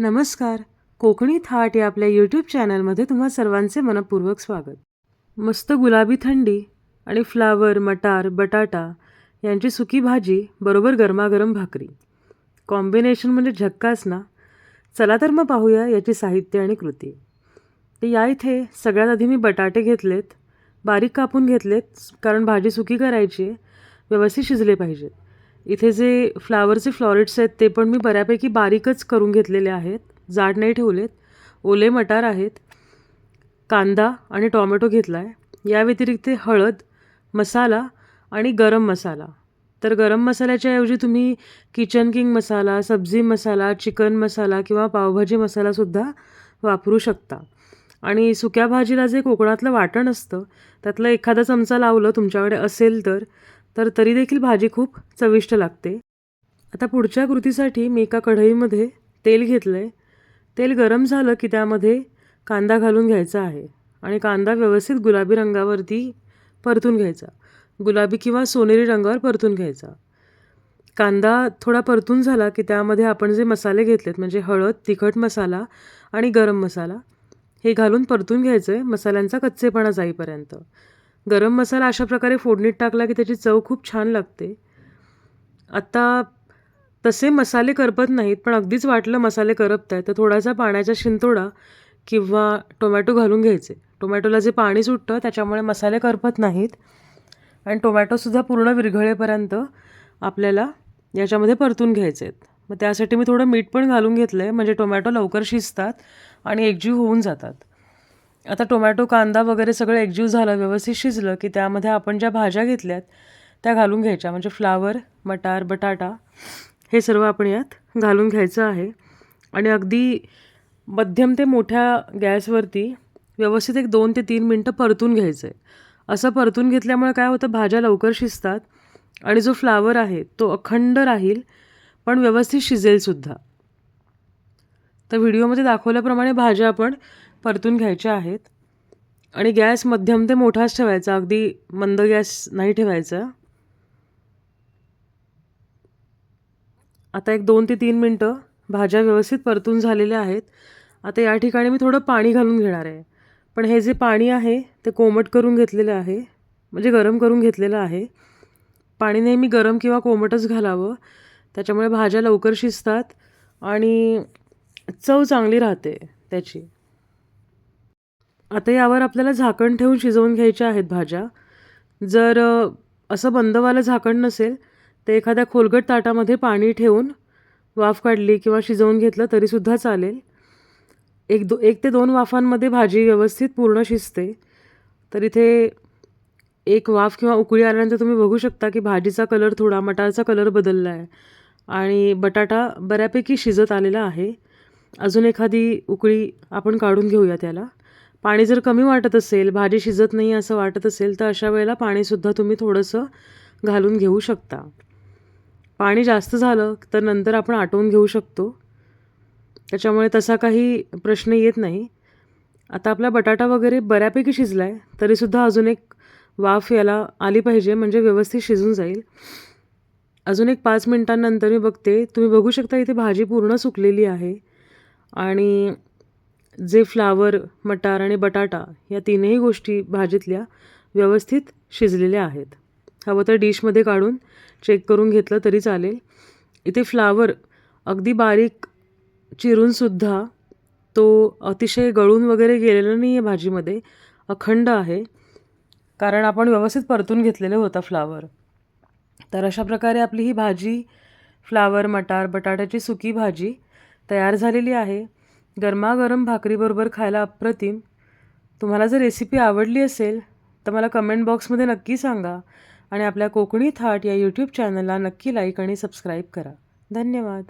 नमस्कार. कोकणी थाट या आपल्या यूट्यूब चॅनलमध्ये तुम्हा सर्वांचे मनपूर्वक स्वागत. मस्त गुलाबी थंडी आणि फ्लावर मटार बटाटा यांची सुकी भाजी बरोबर गरमागरम भाकरी. कॉम्बिनेशन म्हणजे झक्कास ना? चला तर मग पाहूया याची साहित्य आणि कृती. तर या इथे सगळ्यात आधी मी बटाटे घेतलेत बारीक कापून घेतलेत कारण भाजी सुकी करायची आहे व्यवस्थित शिजले पाहिजेत. इथे जे फ्लावरचे फ्लॉरेट्स आहेत ते पण मी बऱ्यापैकी बारीकच करून घेतलेले आहेत. जाड नाही ठेवलेत. ओले मटार आहेत. कांदा आणि टॉमॅटो घेतला आहे या व्यतिरिक्त हळद मसाला आणि गरम मसाला. तर गरम मसाल्याच्या ऐवजी तुम्ही किचन किंग मसाला सब्जी मसाला चिकन मसाला किंवा पावभाजी मसालासुद्धा वापरू शकता. आणि सुक्या भाजीला जे कोकणातलं वाटण असतं त्यातलं एखादा चमचा लावलं तुमच्याकडे असेल तर तर तरी देखील भाजी खूप चविष्ट लागते. आता पुढच्या कृतीसाठी मी एका कढईमध्ये तेल घेतलं आहे तेल गरम झालं की त्यामध्ये कांदा घालून घ्यायचा आहे आणि कांदा व्यवस्थित गुलाबी रंगावरती परतून घ्यायचा. गुलाबी किंवा सोनेरी रंगावर परतून घ्यायचा. कांदा थोडा परतून झाला की त्यामध्ये आपण जे मसाले घेतलेत म्हणजे हळद तिखट मसाला आणि गरम मसाला हे घालून परतून घ्यायचं आहे मसाल्यांचा कच्चेपणा जाईपर्यंत गरम मसाला अशा प्रकारे फोडणीत टाकला की त्याची चव खूप छान लागते. आत्ता तसे मसाले करपत नाहीत पण अगदीच वाटलं मसाले करपत आहे तर थोडासा पाण्याचा शिंतोडा किंवा टोमॅटो घालून घ्यायचे. टोमॅटोला जे पाणी सुटतं त्याच्यामुळे मसाले करपत नाहीत. आणि टोमॅटोसुद्धा पूर्ण विरघळेपर्यंत आपल्याला याच्यामध्ये परतून घ्यायचे आहेत मग त्यासाठी मी थोडं मीठ पण घालून घेतलं आहे म्हणजे टोमॅटो लवकर शिजतात आणि एकजीव होऊन जातात. आता टोमॅटो कांदा वगैरे सगळं एकजीव झालं व्यवस्थित शिजलं की त्यामध्ये आपण ज्या भाज्या घेतल्यात त्या घालून घ्यायच्या. म्हणजे फ्लावर मटार बटाटा हे सर्व आपण यात घालून घ्यायचं आहे. आणि अगदी मध्यम ते मोठ्या गॅसवरती व्यवस्थित एक दोन ते तीन मिनटं परतून घ्यायचं आहे असं परतून घेतल्यामुळे काय होतं भाज्या लवकर शिजतात आणि जो फ्लावर आहे तो अखंड राहील पण व्यवस्थित शिजेलसुद्धा तर व्हिडिओमध्ये दाखवल्याप्रमाणे भाज्या आपण परतून घ्यायच्या आहेत. आणि गॅस मध्यम ते मोठाच ठेवायचा अगदी मंद गॅस नाही ठेवायचा. आता एक दोन ते तीन मिनटं भाज्या व्यवस्थित परतून झालेल्या आहेत. आता या ठिकाणी मी थोडं पाणी घालून घेणार आहे. पण हे जे पाणी आहे ते कोमट करून घेतलेलं आहे. म्हणजे गरम करून घेतलेलं आहे. पाणी नेहमी गरम किंवा कोमटच घालावं. त्याच्यामुळे भाज्या लवकर शिजतात. आणि चव चांगली राहते त्याची. आता यावर आपल्याला झाकण ठेवून शिजवून घ्यायच्या आहेत भाज्या. जर असं बंदवालं झाकण नसेल तर एखाद्या खोलगट ताटामध्ये पाणी ठेवून वाफ काढली किंवा शिजवून घेतलं तरीसुद्धा चालेल. एक दो एक ते दोन वाफांमध्ये भाजी व्यवस्थित पूर्ण शिजते. तर इथे एक वाफ किंवा उकळी आल्यानंतर तुम्ही बघू शकता की भाजीचा कलर थोडा मटारचा कलर बदलला आहे. आणि बटाटा बऱ्यापैकी शिजत आलेला आहे. अजून एखादी उकळी आपण काढून घेऊया त्याला. पाणी जर कमी वाटत असेल भाजी शिजत नाही असं वाटत असेल तर अशा वेळेला पाणीसुद्धा तुम्ही थोडंसं घालून घेऊ शकता. पाणी जास्त झालं तर नंतर आपण आटवून घेऊ शकतो. त्याच्यामुळे तसा काही प्रश्न येत नाही. आता आपला बटाटा वगैरे बऱ्यापैकी शिजला आहे तरीसुद्धा अजून एक वाफ याला आली पाहिजे म्हणजे व्यवस्थित शिजून जाईल. अजून एक पाच मिनटांनंतर मी बघते तुम्ही बघू शकता इथे भाजी पूर्ण सुकलेली आहे. आणि जे फ्लावर मटार आणि बटाटा या तीनही गोष्टी भाजीतल्या व्यवस्थित शिजलेल्या आहेत. हवं तर डिशमध्ये काढून चेक करून घेतलं तरी चालेल. इथे फ्लावर अगदी बारीक चिरूनसुद्धा तो अतिशय गळून वगैरे गेलेला नाही आहे भाजीमध्ये अखंड आहे. कारण आपण व्यवस्थित परतून घेतलेलं होता फ्लावर. तर अशा प्रकारे आपली ही भाजी फ्लावर मटार बटाट्याची सुकी भाजी तयार झालेली आहे. गरमागरम भाकरीबरोबर खायला अप्रतिम. तुम्हाला जर रेसिपी आवडली असेल तर मला कमेंट बॉक्समध्ये नक्की सांगा आणि आपल्या कोकणी थाट या यूट्यूब चॅनलला नक्की लाईक आणि सबस्क्राईब करा. धन्यवाद.